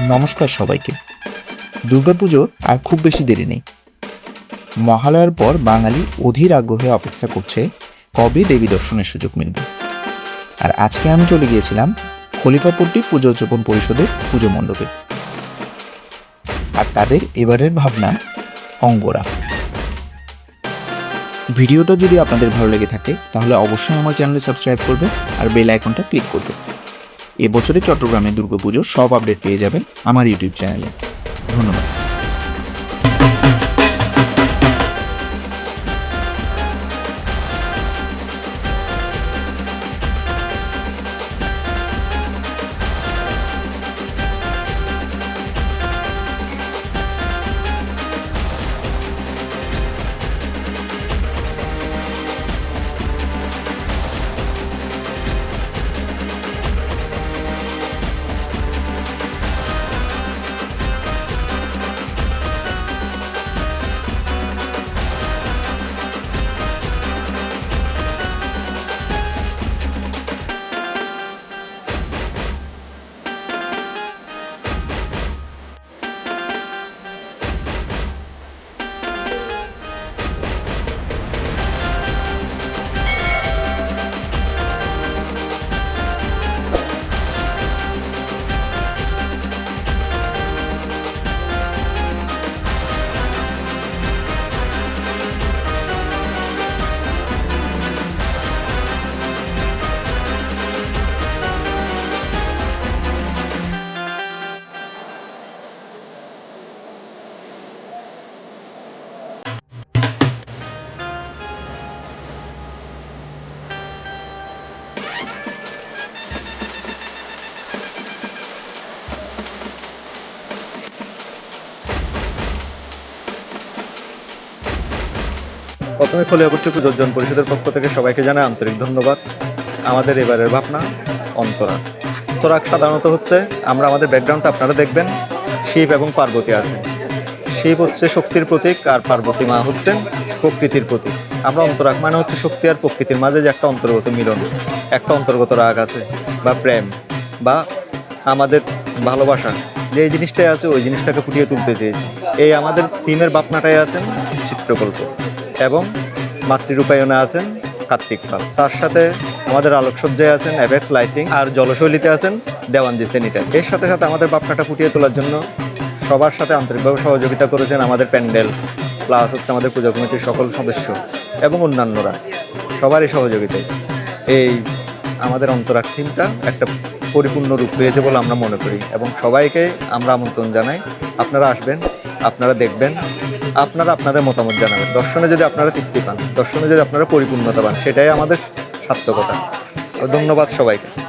নমস্কার সবাইকে। দুর্গাপুজোর আর খুব বেশি দেরি নেই। মহালয়ার পর বাঙালি অধীর আগ্রহে অপেক্ষা করছে, কবে দেবী দর্শনের সুযোগ মিলবে। আর আজকে আমি চলে গিয়েছিলাম খলিফাপট্টি পুজো উদযাপন পরিষদের পুজো মণ্ডপে। আর তাদের এবারের ভাবনা অঙ্গরা। ভিডিওটা যদি আপনাদের ভালো লেগে থাকে, তাহলে অবশ্যই আমার চ্যানেলে সাবস্ক্রাইব করবে আর বেল আইকনটা ক্লিক করবে। এবছরে চট্টগ্রামে দুর্গাপুজোর সব আপডেট পেয়ে যাবেন আমার ইউটিউব চ্যানেলে। ধন্যবাদ। প্রথমে খলিয়াপুর পুজোর্জন পরিষদের পক্ষ থেকে সবাইকে জানাই আন্তরিক ধন্যবাদ। আমাদের এবারের ভাবনা অন্তরাগ অন্তরাগ সাধারণত হচ্ছে, আমরা আমাদের ব্যাকগ্রাউন্ডটা আপনারা দেখবেন, শিব এবং পার্বতী আছে। শিব হচ্ছে শক্তির প্রতীক আর পার্বতী মা হচ্ছেন প্রকৃতির প্রতীক। আমরা অন্তরাগ মানে হচ্ছে শক্তি আর প্রকৃতির মাঝে যে একটা অন্তর্গত মিলন, একটা অন্তর্গত রাগ আছে বা প্রেম বা আমাদের ভালোবাসা। যে জিনিসটাই আছে, ওই জিনিসটাকে ফুটিয়ে তুলতে চেয়েছি। এই আমাদের থিমের বাপনাটাই আছেন চিত্রকল্প। এবং মাতৃরূপায়ণে আছেন কার্তিক পাল। তার সাথে আমাদের আলোকসজ্জায় আছেন অ্যাভেক্স লাইটিং আর জলশৈলীতে আছেন দেওয়ানজি সেনিটার এর সাথে সাথে আমাদের বাপনাটা ফুটিয়ে তোলার জন্য সবার সাথে আন্তরিকভাবে সহযোগিতা করেছেন আমাদের প্যান্ডেল, প্লাস হচ্ছে আমাদের পূজা কমিটির সকল সদস্য এবং অন্যান্যরা। সবারই সহযোগিতায়। এই আমাদের অন্তরাক থিমটা একটা পরিপূর্ণ রূপ পেয়েছে বলে আমরা মনে করি এবং সবাইকে আমরা আমন্ত্রণ জানাই। আপনারা আসবেন, আপনারা দেখবেন আপনারা আপনাদের মতামত জানাবেন। দর্শনে যদি আপনারা তৃপ্তি পান, দর্শনে যদি আপনারা পরিপূর্ণতা পান, সেটাই আমাদের সার্থকতা। ধন্যবাদ সবাইকে।